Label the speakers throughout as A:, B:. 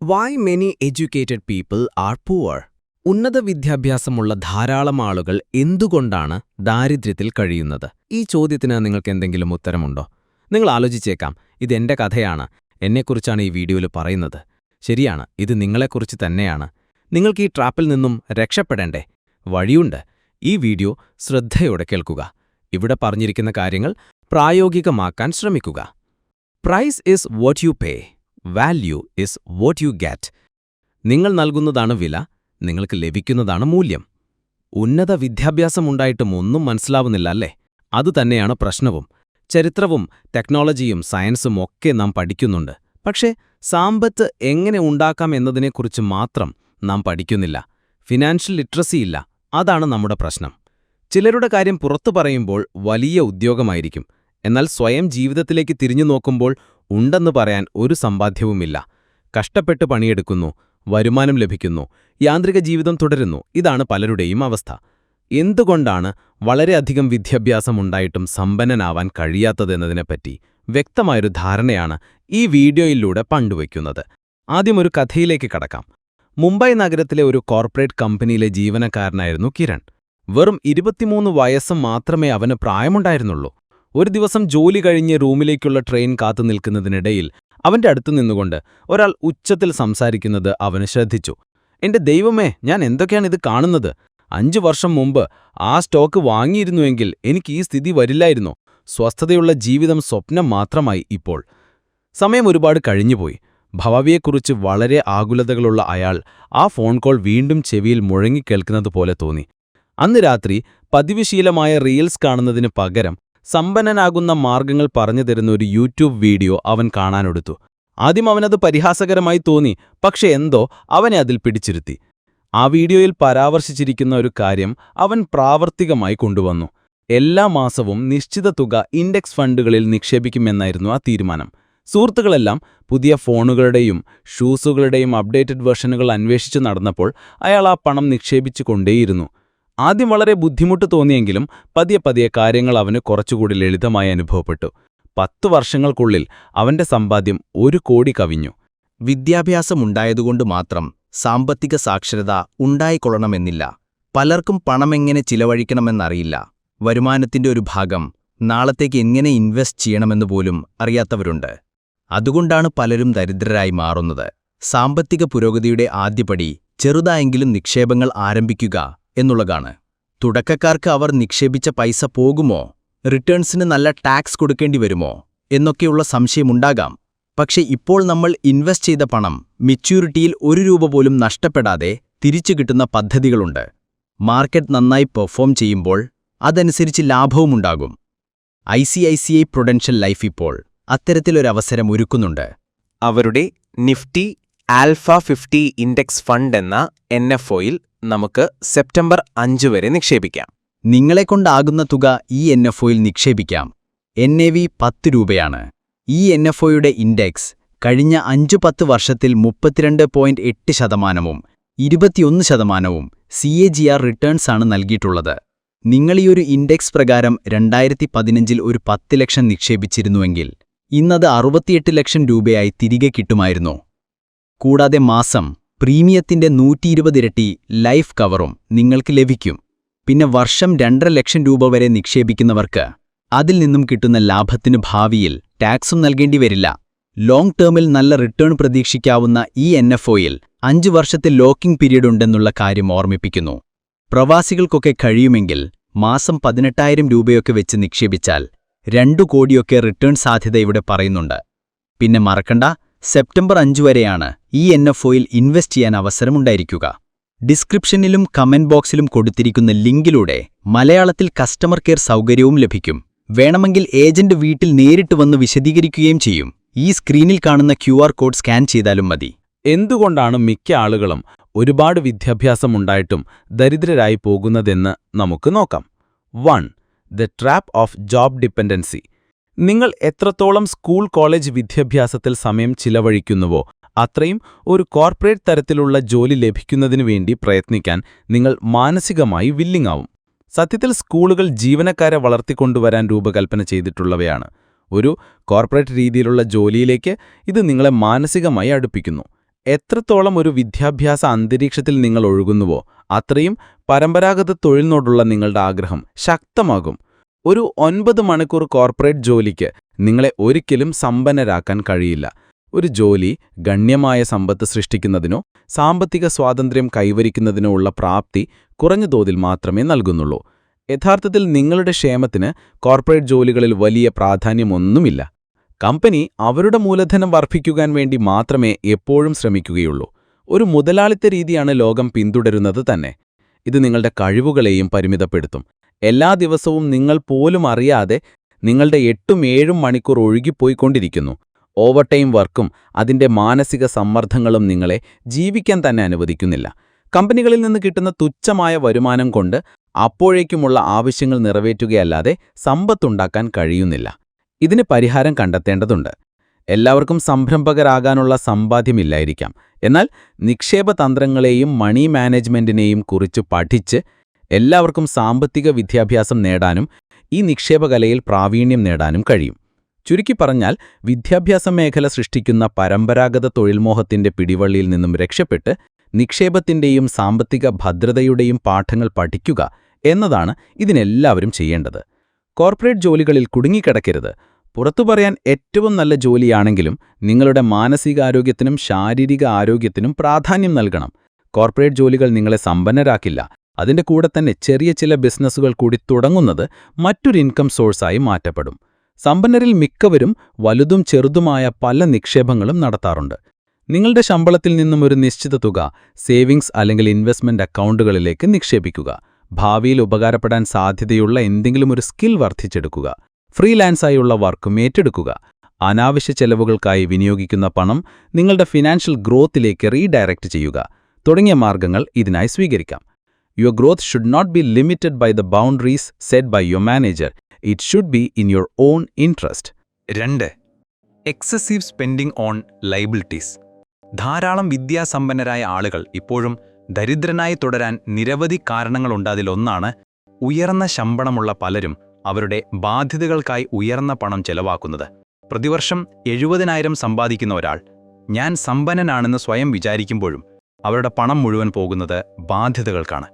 A: Why many educated people are poor ഉന്നത വിദ്യാഭ്യാസമുള്ള ധാരാളം ആളുകൾ എന്തുകൊണ്ടാണ് ദാരിദ്ര്യത്തിൽ കഴിയുന്നത്? ഈ ചോദ്യത്തിന് നിങ്ങൾക്ക് എന്തെങ്കിലും ഉത്തരമുണ്ടോ? നിങ്ങൾ ആലോചിച്ചേക്കാം ഇതെന്റെ കഥയാണ്. എന്നെക്കുറിച്ചാണ് ഈ വീഡിയോയിൽ പറയുന്നത്. ശരിയാണ് ഇത് നിങ്ങളെക്കുറിച്ച് തന്നെയാണ്. നിങ്ങൾക്ക് ഈ ട്രാപ്പിൽ നിന്നും രക്ഷപ്പെടേണ്ടേ? വഴിയുണ്ട്. ഈ വീഡിയോ ശ്രദ്ധയോടെ കേൾക്കുക. ഇവിടെ പറഞ്ഞിരിക്കുന്ന കാര്യങ്ങൾ പ്രായോഗികമാക്കാൻ ശ്രമിക്കുക. Price is what you pay value is what you get നിങ്ങൾ നൽകുന്നതാണ് വില നിങ്ങൾക്ക് ലഭിക്കുന്നതാണ് മൂല്യം. ഉന്നത വിദ്യാഭ്യാസമുണ്ടായിട്ടും ഒന്നും മനസ്സിലാവുന്നില്ല അല്ലേ? അതുതന്നെയാണ് പ്രശ്നവും. ചരിത്രവും ടെക്നോളജിയും സയൻസും ഒക്കെ നാം പഠിക്കുന്നുണ്ട്. പക്ഷേ സാമ്പത്ത് എങ്ങനെ ഉണ്ടാക്കാം എന്നതിനെക്കുറിച്ച് മാത്രം നാം പഠിക്കുന്നില്ല. ഫിനാൻഷ്യൽ ലിറ്ററസിയില്ല അതാണ് നമ്മുടെ പ്രശ്നം. ചിലരുടെ കാര്യം പുറത്തു പറയുമ്പോൾ വലിയ ഉദ്യോഗമായിരിക്കും. എന്നാൽ സ്വയം ജീവിതത്തിലേക്ക് തിരിഞ്ഞു നോക്കുമ്പോൾ ഉണ്ടെന്ന് പറയാൻ ഒരു സമ്പാദ്യവുമില്ല. കഷ്ടപ്പെട്ട് പണിയെടുക്കുന്നു വരുമാനം ലഭിക്കുന്നു യാന്ത്രിക ജീവിതം തുടരുന്നു ഇതാണ് പലരുടെയും അവസ്ഥ. എന്തുകൊണ്ടാണ് വളരെയധികം വിദ്യാഭ്യാസമുണ്ടായിട്ടും സമ്പന്നനാവാൻ കഴിയാത്തതെന്നതിനെപ്പറ്റി വ്യക്തമായൊരു ധാരണയാണ് ഈ വീഡിയോയിലൂടെ പണ്ടുവയ്ക്കുന്നത്. ആദ്യം ഒരു കഥയിലേക്ക് കടക്കാം. മുംബൈ നഗരത്തിലെ ഒരു കോർപ്പറേറ്റ് കമ്പനിയിലെ ജീവനക്കാരനായിരുന്നു കിരൺ. വെറും ഇരുപത്തിമൂന്ന് വയസ്സ് മാത്രമേ അവന് പ്രായമുണ്ടായിരുന്നുള്ളൂ. ഒരു ദിവസം ജോലി കഴിഞ്ഞ് റൂമിലേക്കുള്ള ട്രെയിൻ കാത്തു നിൽക്കുന്നതിനിടയിൽ അവന്റെ അടുത്തു നിന്നുകൊണ്ട് ഒരാൾ ഉച്ചത്തിൽ സംസാരിക്കുന്നത് അവന് ശ്രദ്ധിച്ചു. എന്റെ ദൈവമേ ഞാൻ എന്തൊക്കെയാണ് ഇത് കാണുന്നത്? അഞ്ചു വർഷം മുമ്പ് ആ സ്റ്റോക്ക് വാങ്ങിയിരുന്നുവെങ്കിൽ എനിക്ക് ഈ സ്ഥിതി വരില്ലായിരുന്നു. സ്വസ്ഥതയുള്ള ജീവിതം സ്വപ്നം മാത്രമായി ഇപ്പോൾ. സമയം ഒരുപാട് കഴിഞ്ഞുപോയി. ഭവവിയെക്കുറിച്ച് വളരെ ആകുലതകളുള്ള അയാൾ ആ ഫോൺ കോൾ വീണ്ടും ചെവിയിൽ മുഴങ്ങിക്കേൾക്കുന്നതുപോലെ തോന്നി. അന്ന് രാത്രി പതിവുശീലമായ റീൽസ് കാണുന്നതിന് പകരം സമ്പന്നനാകുന്ന മാർഗങ്ങൾ പറഞ്ഞു തരുന്ന ഒരു യൂട്യൂബ് വീഡിയോ അവൻ കാണാനെടുത്തു. ആദ്യം അവനത് പരിഹാസകരമായി തോന്നി പക്ഷെ എന്തോ അവനെ അതിൽ പിടിച്ചിരുത്തി. ആ വീഡിയോയിൽ പരാമർശിച്ചിരിക്കുന്ന ഒരു കാര്യം അവൻ പ്രാവർത്തികമായി കൊണ്ടുവന്നു. എല്ലാ മാസവും നിശ്ചിത തുക ഇൻഡെക്സ് ഫണ്ടുകളിൽ നിക്ഷേപിക്കുമെന്നായിരുന്നു ആ തീരുമാനം. സുഹൃത്തുക്കളെല്ലാം പുതിയ ഫോണുകളുടെയും ഷൂസുകളുടെയും അപ്ഡേറ്റഡ് വേർഷനുകൾ അന്വേഷിച്ചു നടന്നപ്പോൾ അയാൾ ആ പണം നിക്ഷേപിച്ചു കൊണ്ടേയിരുന്നു ആദ്യം വളരെ ബുദ്ധിമുട്ട് തോന്നിയെങ്കിലും പതിയെ പതിയെ കാര്യങ്ങൾ അവന് കുറച്ചുകൂടി ലളിതമായി അനുഭവപ്പെട്ടു. പത്തു വർഷങ്ങൾക്കുള്ളിൽ അവന്റെ സമ്പാദ്യം ഒരു കോടി കവിഞ്ഞു.
B: വിദ്യാഭ്യാസമുണ്ടായതുകൊണ്ട് മാത്രം സാമ്പത്തിക സാക്ഷരത ഉണ്ടായിക്കൊള്ളണമെന്നില്ല. പലർക്കും പണമെങ്ങനെ ചിലവഴിക്കണമെന്നറിയില്ല. വരുമാനത്തിന്റെ ഒരു ഭാഗം നാളത്തേക്ക് എങ്ങനെ ഇൻവെസ്റ്റ് ചെയ്യണമെന്ന് പോലും അറിയാത്തവരുണ്ട്. അതുകൊണ്ടാണ് പലരും ദരിദ്രരായി മാറുന്നത്. സാമ്പത്തിക പുരോഗതിയുടെ ആദ്യപടി ചെറുതായെങ്കിലും നിക്ഷേപങ്ങൾ ആരംഭിക്കുക എന്നുള്ളതാണ്. തുടക്കക്കാർക്ക് അവർ നിക്ഷേപിച്ച പൈസ പോകുമോ? റിട്ടേൺസിന് നല്ല ടാക്സ് കൊടുക്കേണ്ടി വരുമോ? എന്നൊക്കെയുള്ള സംശയമുണ്ടാകാം. പക്ഷെ ഇപ്പോൾ നമ്മൾ ഇൻവെസ്റ്റ് ചെയ്ത പണം മെച്യൂരിറ്റിയിൽ ഒരു രൂപ പോലും നഷ്ടപ്പെടാതെ തിരിച്ചു കിട്ടുന്ന പദ്ധതികളുണ്ട്. മാർക്കറ്റ് നന്നായി പെർഫോം ചെയ്യുമ്പോൾ അതനുസരിച്ച് ലാഭവുമുണ്ടാകും I C I C I prudential life ഇപ്പോൾ അത്തരത്തിലൊരവസരം ഒരുക്കുന്നുണ്ട്.
C: അവരുടെ Nifty alpha fifty index fund എന്ന എൻ എഫ് ഒയിൽ നമുക്ക് സെപ്റ്റംബർ അഞ്ച് വരെ നിക്ഷേപിക്കാം.
B: നിങ്ങളെക്കൊണ്ടാകുന്ന തുക ഈ എൻ എഫ് ഒയിൽ നിക്ഷേപിക്കാം. എൻ എ വി പത്ത് രൂപയാണ്. ഈ എൻ എഫ് ഒയുടെ ഇൻഡെക്സ് കഴിഞ്ഞ അഞ്ചു പത്ത് വർഷത്തിൽ മുപ്പത്തിരണ്ട് പോയിന്റ് എട്ട് ശതമാനവും ഇരുപത്തിയൊന്ന് ശതമാനവും സി എ ജി ആർ റിട്ടേൺസാണ് നൽകിയിട്ടുള്ളത്. നിങ്ങളീയൊരു ഇൻഡെക്സ് പ്രകാരം രണ്ടായിരത്തി പതിനഞ്ചിൽ ഒരു പത്ത് ലക്ഷം നിക്ഷേപിച്ചിരുന്നുവെങ്കിൽ ഇന്നത് അറുപത്തിയെട്ട് ലക്ഷം രൂപയായി തിരികെ കിട്ടുമായിരുന്നു. കൂടാതെ മാസം പ്രീമിയത്തിന്റെ നൂറ്റിയിരുപതിരട്ടി ലൈഫ് കവറും നിങ്ങൾക്ക് ലഭിക്കും. പിന്നെ വർഷം രണ്ടര ലക്ഷം രൂപ വരെ നിക്ഷേപിക്കുന്നവർക്ക് അതിൽ നിന്നും കിട്ടുന്ന ലാഭത്തിന് ഭാവിയിൽ ടാക്സും നൽകേണ്ടി വരില്ല. ലോങ് ടേമിൽ നല്ല റിട്ടേൺ പ്രതീക്ഷിക്കാവുന്ന ഈ എൻ എഫ് ഒയിൽ അഞ്ചു വർഷത്തെ ലോക്കിംഗ് പീരീഡ് ഉണ്ടെന്നുള്ള കാര്യം ഓർമ്മിപ്പിക്കുന്നു. പ്രവാസികൾക്കൊക്കെ കഴിയുമെങ്കിൽ മാസം പതിനെട്ടായിരം രൂപയൊക്കെ വെച്ച് നിക്ഷേപിച്ചാൽ രണ്ടു കോടിയൊക്കെ റിട്ടേൺ സാധ്യത ഇവിടെ പറയുന്നുണ്ട്. പിന്നെ മറക്കണ്ട സെപ്റ്റംബർ അഞ്ചു വരെയാണ് ഈ എൻ എഫ് ഒയിൽ ഇൻവെസ്റ്റ് ചെയ്യാൻ അവസരമുണ്ടായിരിക്കുക. ഡിസ്ക്രിപ്ഷനിലും കമന്റ് ബോക്സിലും കൊടുത്തിരിക്കുന്ന ലിങ്കിലൂടെ മലയാളത്തിൽ കസ്റ്റമർ കെയർ സൗകര്യവും ലഭിക്കും. വേണമെങ്കിൽ ഏജന്റ് വീട്ടിൽ നേരിട്ട് വന്ന് വിശദീകരിക്കുകയും ചെയ്യും. ഈ സ്ക്രീനിൽ കാണുന്ന ക്യു കോഡ് സ്കാൻ ചെയ്താലും മതി.
A: എന്തുകൊണ്ടാണ് മിക്ക ആളുകളും ഒരുപാട് വിദ്യാഭ്യാസമുണ്ടായിട്ടും ദരിദ്രരായി പോകുന്നതെന്ന് നമുക്ക് നോക്കാം. One the trap of job dependency. നിങ്ങൾ എത്രത്തോളം സ്കൂൾ കോളേജ് വിദ്യാഭ്യാസത്തിൽ സമയം ചിലവഴിക്കുന്നുവോ അത്രയും ഒരു കോർപ്പറേറ്റ് തരത്തിലുള്ള ജോലി ലഭിക്കുന്നതിനു വേണ്ടി പ്രയത്നിക്കാൻ നിങ്ങൾ മാനസികമായി വില്ലിങ്ങാവും സത്യത്തിൽ സ്കൂളുകൾ ജീവനക്കാരെ വളർത്തിക്കൊണ്ടുവരാൻ രൂപകൽപ്പന ചെയ്തിട്ടുള്ളവയാണ്. ഒരു കോർപ്പറേറ്റ് രീതിയിലുള്ള ജോലിയിലേക്ക് ഇത് നിങ്ങളെ മാനസികമായി അടുപ്പിക്കുന്നു. എത്രത്തോളം ഒരു വിദ്യാഭ്യാസ അന്തരീക്ഷത്തിൽ നിങ്ങൾ ഒഴുകുന്നുവോ അത്രയും പരമ്പരാഗത തൊഴിലിനോടുള്ള നിങ്ങളുടെ ആഗ്രഹം ശക്തമാകും. ഒരു ഒൻപത് മണിക്കൂർ കോർപ്പറേറ്റ് ജോലിക്ക് നിങ്ങളെ ഒരിക്കലും സമ്പന്നരാക്കാൻ കഴിയില്ല. ഒരു ജോലി ഗണ്യമായ സമ്പത്ത് സൃഷ്ടിക്കുന്നതിനോ സാമ്പത്തിക സ്വാതന്ത്ര്യം കൈവരിക്കുന്നതിനോ ഉള്ള പ്രാപ്തി കുറഞ്ഞ തോതിൽ മാത്രമേ നൽകുന്നുള്ളൂ. യഥാർത്ഥത്തിൽ നിങ്ങളുടെ ക്ഷേമത്തിന് കോർപ്പറേറ്റ് ജോലികളിൽ വലിയ പ്രാധാന്യമൊന്നുമില്ല. കമ്പനി അവരുടെ മൂലധനം വർദ്ധിക്കുവാൻ വേണ്ടി മാത്രമേ എപ്പോഴും ശ്രമിക്കുകയുള്ളൂ. ഒരു മുതലാളിത്ത രീതിയാണ് ലോകം പിന്തുടരുന്നത് തന്നെ. ഇത് നിങ്ങളുടെ കഴിവുകളെയും പരിമിതപ്പെടുത്തും. എല്ലാ ദിവസവും നിങ്ങൾ പോലും അറിയാതെ നിങ്ങളുടെ എട്ടും ഏഴും മണിക്കൂർ ഒഴുകിപ്പോയിക്കൊണ്ടിരിക്കുന്നു. ഓവർടൈം വർക്കും അതിന്റെ മാനസിക സമ്മർദ്ദങ്ങളും നിങ്ങളെ ജീവിക്കാൻ തന്നെ അനുവദിക്കുന്നില്ല. കമ്പനികളിൽ നിന്ന് കിട്ടുന്ന തുച്ഛമായ വരുമാനം കൊണ്ട് അപ്പോഴേക്കുമുള്ള ആവശ്യങ്ങൾ നിറവേറ്റുകയല്ലാതെ സമ്പത്തുണ്ടാക്കാൻ കഴിയുന്നില്ല. ഇതിന് പരിഹാരം കണ്ടെത്തേണ്ടതുണ്ട്. എല്ലാവർക്കും സംരംഭകരാകാനുള്ള സമ്പാദ്യമില്ലായിരിക്കാം. എന്നാൽ നിക്ഷേപ തന്ത്രങ്ങളെയും മണി മാനേജ്മെന്റിനെയും കുറിച്ച് പഠിച്ച് എല്ലാവർക്കും സാമ്പത്തിക വിദ്യാഭ്യാസം നേടാനും ഈ നിക്ഷേപകലയിൽ പ്രാവീണ്യം നേടാനും കഴിയും. ചുരുക്കി പറഞ്ഞാൽ വിദ്യാഭ്യാസ മേഖല സൃഷ്ടിക്കുന്ന പരമ്പരാഗത തൊഴിൽമോഹത്തിന്റെ പിടിവള്ളിയിൽ നിന്നും രക്ഷപ്പെട്ട് നിക്ഷേപത്തിന്റെയും സാമ്പത്തിക ഭദ്രതയുടെയും പാഠങ്ങൾ പഠിക്കുക എന്നതാണ് ഇതിനെല്ലാവരും ചെയ്യേണ്ടത്. കോർപ്പറേറ്റ് ജോലികളിൽ കുടുങ്ങിക്കിടക്കരുത്. പുറത്തു പറയാൻ ഏറ്റവും നല്ല ജോലിയാണെങ്കിലും നിങ്ങളുടെ മാനസികാരോഗ്യത്തിനും ശാരീരിക ആരോഗ്യത്തിനും പ്രാധാന്യം നൽകണം. കോർപ്പറേറ്റ് ജോലികൾ നിങ്ങളെ സമ്പന്നരാക്കില്ല. അതിന്റെ കൂടെ തന്നെ ചെറിയ ചില ബിസിനസ്സുകൾ കൂടി തുടങ്ങുന്നത് മറ്റൊരു ഇൻകം സോഴ്സായി മാറ്റപ്പെടും. സമ്പന്നരിൽ മിക്കവരും വലുതും ചെറുതുമായ പല നിക്ഷേപങ്ങളും നടത്താറുണ്ട്. നിങ്ങളുടെ ശമ്പളത്തിൽ നിന്നും ഒരു നിശ്ചിത തുക സേവിങ്സ് അല്ലെങ്കിൽ ഇൻവെസ്റ്റ്മെന്റ് അക്കൗണ്ടുകളിലേക്ക് നിക്ഷേപിക്കുക. ഭാവിയിൽ ഉപകാരപ്പെടാൻ സാധ്യതയുള്ള എന്തെങ്കിലും ഒരു സ്കിൽ വർദ്ധിച്ചെടുക്കുക. ഫ്രീലാൻസായുള്ള വർക്കും ഏറ്റെടുക്കുക. അനാവശ്യ ചെലവുകൾക്കായി വിനിയോഗിക്കുന്ന പണം നിങ്ങളുടെ ഫിനാൻഷ്യൽ ഗ്രോത്തിലേക്ക് റീഡയറക്റ്റ് ചെയ്യുക. തുടങ്ങിയ മാർഗങ്ങൾ ഇതിനായി സ്വീകരിക്കാം. Your growth should not be limited by the boundaries set by your manager it should be in your own interest
D: രണ്ട്. എക്സസീവ് സ്പെൻഡിംഗ് ഓൺ ലൈബിലിറ്റീസ് ധാരാളം വിദ്യാസമ്പന്നരായ ആളുകൾ ഇപ്പോഴും ദരിദ്രനായി തുടരാൻ നിരവധി കാരണങ്ങളുണ്ടതിലൊന്നാണ് ഉയർന്ന ശമ്പളമുള്ള പലരും അവരുടെ ബാധ്യതകൾക്കായി ഉയർന്ന പണം ചെലവാക്കുന്നത്. പ്രതിവർഷം എഴുപതിനായിരം സമ്പാദിക്കുന്ന ഒരാൾ ഞാൻ സമ്പന്നനാണെന്ന് സ്വയം വിചാരിക്കുമ്പോഴും അവരുടെ പണം മുഴുവൻ പോകുന്നത് ബാധ്യതകൾക്കാണ്.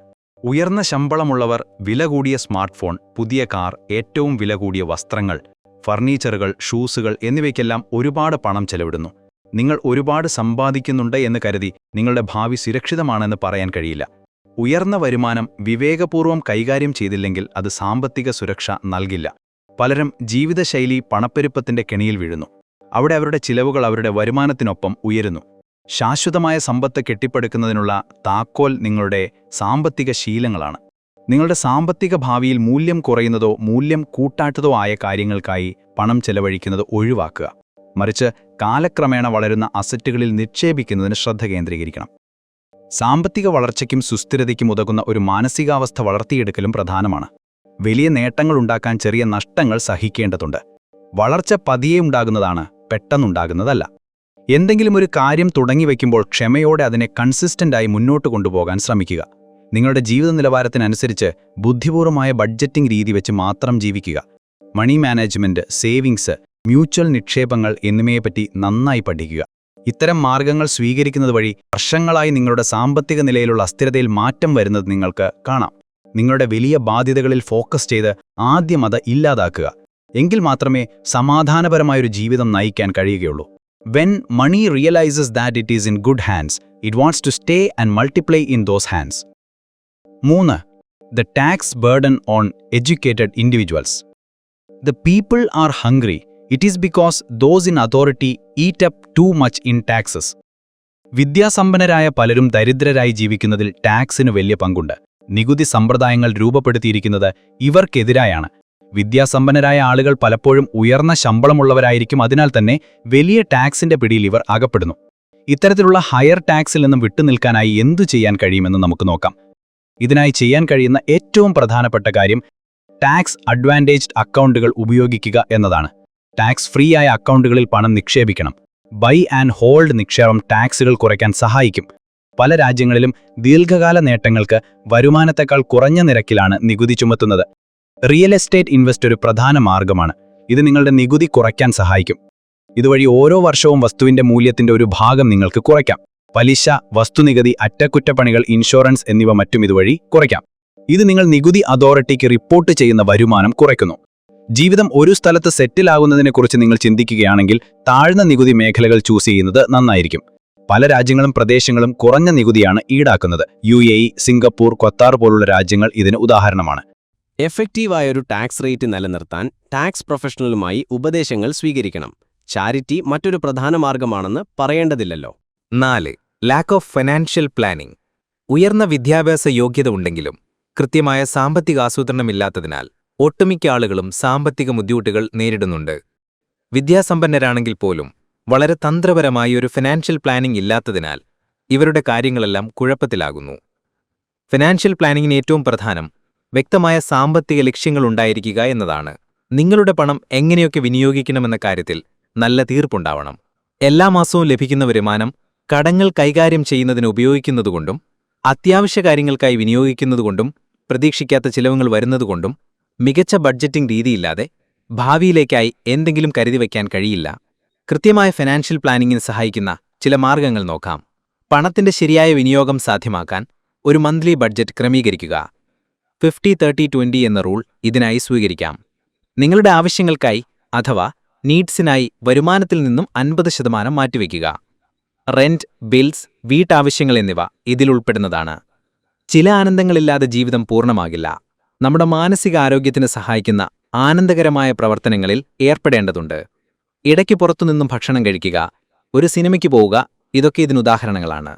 D: ഉയർന്ന ശമ്പളമുള്ളവർ വില കൂടിയ സ്മാർട്ട് ഫോൺ പുതിയ കാർ ഏറ്റവും വില കൂടിയ വസ്ത്രങ്ങൾ ഫർണിച്ചറുകൾ ഷൂസുകൾ എന്നിവയ്ക്കെല്ലാം ഒരുപാട് പണം ചെലവിടുന്നു. നിങ്ങൾ ഒരുപാട് സമ്പാദിക്കുന്നുണ്ട് എന്ന് കരുതി നിങ്ങളുടെ ഭാവി സുരക്ഷിതമാണെന്ന് പറയാൻ കഴിയില്ല. ഉയർന്ന വരുമാനം വിവേകപൂർവം കൈകാര്യം ചെയ്തില്ലെങ്കിൽ അത് സാമ്പത്തിക സുരക്ഷ നൽകില്ല. പലരും ജീവിതശൈലി പണപ്പെരുപ്പത്തിന്റെ കെണിയിൽ വീഴുന്നു. അവിടെ അവരുടെ ചിലവുകൾ അവരുടെ വരുമാനത്തിനൊപ്പം ഉയരുന്നു. ശാശ്വതമായ സമ്പത്ത് കെട്ടിപ്പടുക്കുന്നതിനുള്ള താക്കോൽ നിങ്ങളുടെ സാമ്പത്തിക ശീലങ്ങളാണ്. നിങ്ങളുടെ സാമ്പത്തിക ഭാവിയിൽ മൂല്യം കുറയുന്നതോ മൂല്യം കൂട്ടാട്ടതോ ആയ കാര്യങ്ങൾക്കായി പണം ചെലവഴിക്കുന്നത് ഒഴിവാക്കുക. മറിച്ച് കാലക്രമേണ വളരുന്ന അസറ്റുകളിൽ നിക്ഷേപിക്കുന്നതിന് ശ്രദ്ധ കേന്ദ്രീകരിക്കണം. സാമ്പത്തിക വളർച്ചയ്ക്കും സുസ്ഥിരതയ്ക്കും ഉതകുന്ന ഒരു മാനസികാവസ്ഥ വളർത്തിയെടുക്കലും പ്രധാനമാണ്. വലിയ നേട്ടങ്ങൾ ഉണ്ടാക്കാൻ ചെറിയ നഷ്ടങ്ങൾ സഹിക്കേണ്ടതുണ്ട്. വളർച്ച പതിയെ ഉണ്ടാകുന്നതാണ് പെട്ടെന്നുണ്ടാകുന്നതല്ല. എന്തെങ്കിലും ഒരു കാര്യം തുടങ്ങി വയ്ക്കുമ്പോൾ ക്ഷമയോടെ അതിനെ കൺസിസ്റ്റന്റായി മുന്നോട്ട് കൊണ്ടുപോകാൻ ശ്രമിക്കുക. നിങ്ങളുടെ ജീവിത നിലവാരത്തിനനുസരിച്ച് ബുദ്ധിപൂർവമായ ബഡ്ജറ്റിംഗ് രീതി വെച്ച് മാത്രം ജീവിക്കുക. മണി മാനേജ്മെന്റ് സേവിങ്സ് മ്യൂച്വൽ നിക്ഷേപങ്ങൾ എന്നിവയെപ്പറ്റി നന്നായി പഠിക്കുക. ഇത്തരം മാർഗങ്ങൾ സ്വീകരിക്കുന്നത് വഴി വർഷങ്ങളായി നിങ്ങളുടെ സാമ്പത്തിക നിലയിലുള്ള അസ്ഥിരതയിൽ മാറ്റം വരുന്നത് നിങ്ങൾക്ക് കാണാം. നിങ്ങളുടെ വലിയ ബാധ്യതകളിൽ ഫോക്കസ് ചെയ്ത് ആദ്യം അത് ഇല്ലാതാക്കുക. എങ്കിൽ മാത്രമേ സമാധാനപരമായൊരു ജീവിതം നയിക്കാൻ കഴിയുകയുള്ളൂ. When money realizes that it is in good hands, it wants to stay and multiply in those hands. 3. The tax burden on educated individuals. The people are hungry. It is because those in authority eat up too much in taxes. വിദ്യാസമ്പന്നരായ പലരും ദരിദ്രരായി ജീവിക്കുന്നതിൽ ടാക്സിന് വലിയ പങ്കുണ്ട് നികുതി സമ്പ്രദായങ്ങൾ രൂപപ്പെടുത്തിയിരിക്കുന്നത് ഇവർക്കെതിരായാണ് വിദ്യാസമ്പന്നരായ ആളുകൾ പലപ്പോഴും ഉയർന്ന ശമ്പളമുള്ളവരായിരിക്കും അതിനാൽ തന്നെ വലിയ ടാക്സിന്റെ പിടിയിൽ ഇവർ അകപ്പെടുന്നു. ഇത്തരത്തിലുള്ള ഹയർ ടാക്സിൽ നിന്നും വിട്ടുനിൽക്കാനായി എന്തു ചെയ്യാൻ കഴിയുമെന്ന് നമുക്ക് നോക്കാം. ഇതിനായി ചെയ്യാൻ കഴിയുന്ന ഏറ്റവും പ്രധാനപ്പെട്ട കാര്യം ടാക്സ് അഡ്വാന്റേജ്ഡ് അക്കൗണ്ടുകൾ ഉപയോഗിക്കുക എന്നതാണ്. ടാക്സ് ഫ്രീ ആയ അക്കൗണ്ടുകളിൽ പണം നിക്ഷേപിക്കണം. ബൈ ആൻഡ് ഹോൾഡ് നിക്ഷേപം ടാക്സുകൾ കുറയ്ക്കാൻ സഹായിക്കും. പല രാജ്യങ്ങളിലും ദീർഘകാല നേട്ടങ്ങൾക്ക് വരുമാനത്തെക്കാൾ കുറഞ്ഞ നിരക്കിലാണ് നികുതി ചുമത്തുന്നത്. റിയൽ എസ്റ്റേറ്റ് ഇൻവെസ്റ്റ് ഒരു പ്രധാന മാർഗമാണ്. ഇത് നിങ്ങളുടെ നികുതി കുറയ്ക്കാൻ സഹായിക്കും. ഇതുവഴി ഓരോ വർഷവും വസ്തുവിന്റെ മൂല്യത്തിന്റെ ഒരു ഭാഗം നിങ്ങൾക്ക് കുറയ്ക്കാം.
B: പലിശ വസ്തുനികുതി അറ്റകുറ്റപ്പണികൾ ഇൻഷുറൻസ് എന്നിവ മറ്റും ഇതുവഴി കുറയ്ക്കാം. ഇത് നിങ്ങൾ നികുതി അതോറിറ്റിക്ക് റിപ്പോർട്ട് ചെയ്യുന്ന വരുമാനം കുറയ്ക്കുന്നു. ജീവിതം ഒരു സ്ഥലത്ത് സെറ്റിലാകുന്നതിനെക്കുറിച്ച് നിങ്ങൾ ചിന്തിക്കുകയാണെങ്കിൽ താഴ്ന്ന നികുതി മേഖലകൾ ചൂസ് ചെയ്യുന്നത് നന്നായിരിക്കും. പല രാജ്യങ്ങളും പ്രദേശങ്ങളും കുറഞ്ഞ നികുതിയാണ് ഈടാക്കുന്നത്. യു സിംഗപ്പൂർ ഖത്താർ പോലുള്ള രാജ്യങ്ങൾ ഇതിന് ഉദാഹരണമാണ്.
A: എഫക്റ്റീവായ ഒരു ടാക്സ് റേറ്റ് നിലനിർത്താൻ ടാക്സ് പ്രൊഫഷണലുമായി ഉപദേശങ്ങൾ സ്വീകരിക്കണം. ചാരിറ്റി മറ്റൊരു പ്രധാന മാർഗമാണെന്ന് പറയേണ്ടതില്ലല്ലോ.
C: നാല്. ലാക്ക് ഓഫ് ഫിനാൻഷ്യൽ പ്ലാനിംഗ് ഉയർന്ന വിദ്യാഭ്യാസ യോഗ്യത ഉണ്ടെങ്കിലും കൃത്യമായ സാമ്പത്തിക ആസൂത്രണമില്ലാത്തതിനാൽ ഒട്ടുമിക്ക ആളുകളും സാമ്പത്തിക ബുദ്ധിമുട്ടുകൾ നേരിടുന്നുണ്ട്. വിദ്യാസമ്പന്നരാണെങ്കിൽ പോലും വളരെ തന്ത്രപരമായി ഒരു ഫിനാൻഷ്യൽ പ്ലാനിംഗ് ഇല്ലാത്തതിനാൽ ഇവരുടെ കാര്യങ്ങളെല്ലാം കുഴപ്പത്തിലാകുന്നു. ഫിനാൻഷ്യൽ പ്ലാനിങ്ങിന് ഏറ്റവും പ്രധാനം വ്യക്തമായ സാമ്പത്തിക ലക്ഷ്യങ്ങൾ ഉണ്ടായിരിക്കുക എന്നതാണ്. നിങ്ങളുടെ പണം എങ്ങനെയൊക്കെ വിനിയോഗിക്കണമെന്ന കാര്യത്തിൽ നല്ല തീർപ്പുണ്ടാവണം. എല്ലാ മാസവും ലഭിക്കുന്ന വരുമാനം കടങ്ങൾ കൈകാര്യം ചെയ്യുന്നതിന് ഉപയോഗിക്കുന്നതുകൊണ്ടും അത്യാവശ്യ കാര്യങ്ങൾക്കായി വിനിയോഗിക്കുന്നതുകൊണ്ടും പ്രതീക്ഷിക്കാത്ത ചിലവുകൾ വരുന്നതുകൊണ്ടും മികച്ച ബഡ്ജറ്റിംഗ് രീതിയില്ലാതെ ഭാവിയിലേക്കായി എന്തെങ്കിലും കരുതി വയ്ക്കാൻ കഴിയില്ല. കൃത്യമായ ഫിനാൻഷ്യൽ പ്ലാനിങ്ങിന് സഹായിക്കുന്ന ചില മാർഗങ്ങൾ നോക്കാം. പണത്തിന്റെ ശരിയായ വിനിയോഗം സാധ്യമാക്കാൻ ഒരു മന്ത്ലി ബഡ്ജറ്റ് ക്രമീകരിക്കുക. ഫിഫ്റ്റി തേർട്ടി ട്വന്റി എന്ന റൂൾ ഇതിനായി സ്വീകരിക്കാം. നിങ്ങളുടെ ആവശ്യങ്ങൾക്കായി അഥവാ നീഡ്സിനായി വരുമാനത്തിൽ നിന്നും അൻപത് ശതമാനം മാറ്റിവെക്കുക. റെന്റ് ബിൽസ് വീട്ടാവശ്യങ്ങൾ എന്നിവ ഇതിലുൾപ്പെടുന്നതാണ് ചില ആനന്ദങ്ങളില്ലാതെ ജീവിതം പൂർണമാകില്ല. നമ്മുടെ മാനസിക ആരോഗ്യത്തിന് സഹായിക്കുന്ന ആനന്ദകരമായ പ്രവർത്തനങ്ങളിൽ ഏർപ്പെടേണ്ടതുണ്ട്. ഇടയ്ക്ക് പുറത്തുനിന്നും ഭക്ഷണം കഴിക്കുക ഒരു സിനിമയ്ക്ക് പോവുക ഇതൊക്കെ ഇതിനുദാഹരണങ്ങളാണ്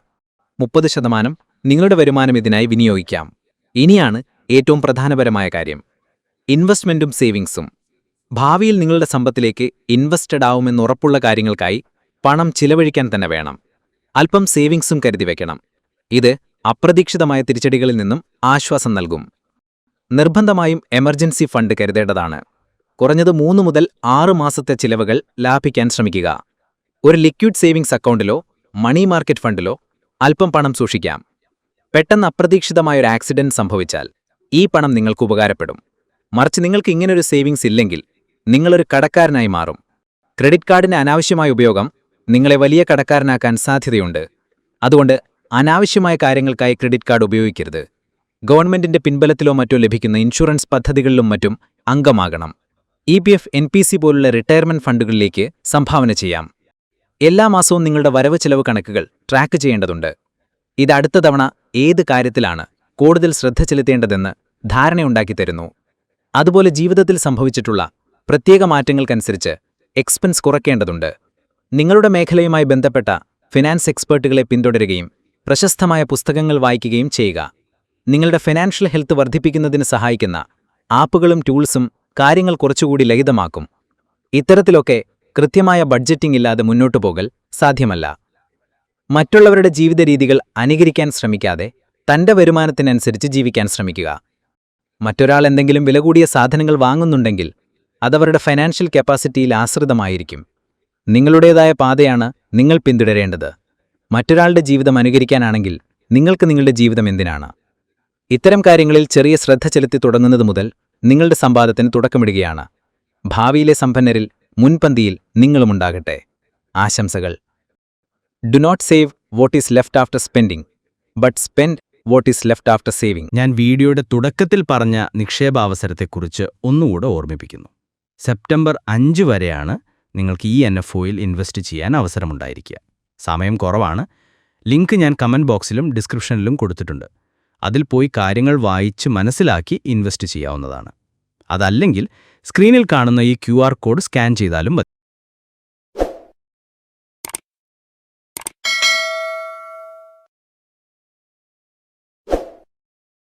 C: മുപ്പത് ശതമാനം നിങ്ങളുടെ വരുമാനം ഇതിനായി വിനിയോഗിക്കാം. ഇനിയാണ് ഏറ്റവും പ്രധാനപരമായ കാര്യം. ഇൻവെസ്റ്റ്മെന്റും സേവിങ്സും. ഭാവിയിൽ നിങ്ങളുടെ സമ്പത്തിലേക്ക് ഇൻവെസ്റ്റഡ് ആവുമെന്ന് ഉറപ്പുള്ള കാര്യങ്ങൾക്കായി പണം ചിലവഴിക്കാൻ തന്നെ വേണം. അല്പം സേവിങ്സും കരുതി വയ്ക്കണം ഇത് അപ്രതീക്ഷിതമായ തിരിച്ചടികളിൽ നിന്നും ആശ്വാസം നൽകും. നിർബന്ധമായും എമർജൻസി ഫണ്ട് കരുതേണ്ടതാണ്. കുറഞ്ഞത് മൂന്ന് മുതൽ ആറ് മാസത്തെ ചിലവുകൾ ലാഭിക്കാൻ ശ്രമിക്കുക. ഒരു ലിക്വിഡ് സേവിങ്സ് അക്കൗണ്ടിലോ മണി മാർക്കറ്റ് ഫണ്ടിലോ അല്പം പണം സൂക്ഷിക്കാം. പെട്ടെന്ന് അപ്രതീക്ഷിതമായൊരു ആക്സിഡന്റ് സംഭവിച്ചാൽ ഈ പണം നിങ്ങൾക്ക് ഉപകാരപ്പെടും. മറിച്ച് നിങ്ങൾക്ക് ഇങ്ങനൊരു സേവിങ്സ് ഇല്ലെങ്കിൽ നിങ്ങളൊരു കടക്കാരനായി മാറും. ക്രെഡിറ്റ് കാർഡിന്റെ അനാവശ്യമായ ഉപയോഗം നിങ്ങളെ വലിയ കടക്കാരനാക്കാൻ സാധ്യതയുണ്ട്. അതുകൊണ്ട് അനാവശ്യമായ കാര്യങ്ങൾക്കായി ക്രെഡിറ്റ് കാർഡ് ഉപയോഗിക്കരുത്. ഗവൺമെന്റിന്റെ പിൻബലത്തിലോ മറ്റോ ലഭിക്കുന്ന ഇൻഷുറൻസ് പദ്ധതികളിലും മറ്റും അംഗമാകണം. E P F N P C പോലുള്ള റിട്ടയർമെന്റ് ഫണ്ടുകളിലേക്ക് സംഭാവന ചെയ്യാം. എല്ലാ മാസവും നിങ്ങളുടെ വരവ് ചെലവ് കണക്കുകൾ ട്രാക്ക് ചെയ്യേണ്ടതുണ്ട്. ഇത് അടുത്ത തവണ ഏത് കാര്യത്തിലാണ് കൂടുതൽ ശ്രദ്ധ ചെലുത്തേണ്ടതെന്ന് ധാരണയുണ്ടാക്കിത്തരുന്നു. അതുപോലെ ജീവിതത്തിൽ സംഭവിച്ചിട്ടുള്ള പ്രത്യേക മാറ്റങ്ങൾക്കനുസരിച്ച് എക്സ്പെൻസ് കുറയ്ക്കേണ്ടതുണ്ട് നിങ്ങളുടെ മേഖലയുമായി ബന്ധപ്പെട്ട ഫിനാൻസ് എക്സ്പേർട്ടുകളെ പിന്തുടരുകയും പ്രശസ്തമായ പുസ്തകങ്ങൾ വായിക്കുകയും ചെയ്യുക. നിങ്ങളുടെ ഫിനാൻഷ്യൽ ഹെൽത്ത് വർദ്ധിപ്പിക്കുന്നതിന് സഹായിക്കുന്ന ആപ്പുകളും ടൂൾസും കാര്യങ്ങൾ കുറച്ചുകൂടി ലളിതമാക്കും. ഇത്തരത്തിലൊക്കെ കൃത്യമായ ബഡ്ജറ്റിംഗ് ഇല്ലാതെ മുന്നോട്ടു പോകൽ സാധ്യമല്ല. മറ്റുള്ളവരുടെ ജീവിത രീതികൾ അനുകരിക്കാൻ ശ്രമിക്കാതെ തന്റെ വരുമാനത്തിനനുസരിച്ച് ജീവിക്കാൻ ശ്രമിക്കുക. മറ്റൊരാൾ എന്തെങ്കിലും വില കൂടിയ സാധനങ്ങൾ വാങ്ങുന്നുണ്ടെങ്കിൽ അതവരുടെ ഫൈനാൻഷ്യൽ കപ്പാസിറ്റിയിൽ ആശ്രിതമായിരിക്കും. നിങ്ങളുടേതായ പാതയാണ് നിങ്ങൾ പിന്തുടരേണ്ടത്. മറ്റൊരാളുടെ ജീവിതം അനുകരിക്കാനാണെങ്കിൽ നിങ്ങൾക്ക് നിങ്ങളുടെ ജീവിതം എന്തിനാണ്? ഇത്തരം കാര്യങ്ങളിൽ ചെറിയ ശ്രദ്ധ ചെലുത്തി തുടങ്ങുന്നത് മുതൽ നിങ്ങളുടെ സമ്പാദത്തിന് തുടക്കമിടുകയാണ്. ഭാവിയിലെ സമ്പന്നരിൽ മുൻപന്തിയിൽ നിങ്ങളുമുണ്ടാകട്ടെ ആശംസകൾ. Do not save what is left after spending but spend what is left after saving
E: ഞാൻ വീഡിയോയുടെ തുടക്കത്തിൽ പറഞ്ഞ നിക്ഷേപ അവസരത്തെക്കുറിച്ച് ഒന്നുകൂടെ ഓർമ്മിപ്പിക്കുന്നു. സെപ്റ്റംബർ അഞ്ച് വരെയാണ് നിങ്ങൾക്ക് ഈ എൻ എഫ് ഒയിൽ ഇൻവെസ്റ്റ് ചെയ്യാൻ അവസരമുണ്ടായിരിക്കുക. സമയം കുറവാണ്. ലിങ്ക് ഞാൻ കമന്റ് ബോക്സിലും ഡിസ്ക്രിപ്ഷനിലും കൊടുത്തിട്ടുണ്ട്. അതിൽ പോയി കാര്യങ്ങൾ വായിച്ച് മനസ്സിലാക്കി ഇൻവെസ്റ്റ് ചെയ്യാവുന്നതാണ്. അതല്ലെങ്കിൽ സ്ക്രീനിൽ കാണുന്ന ഈ ക്യു കോഡ് സ്കാൻ ചെയ്താലും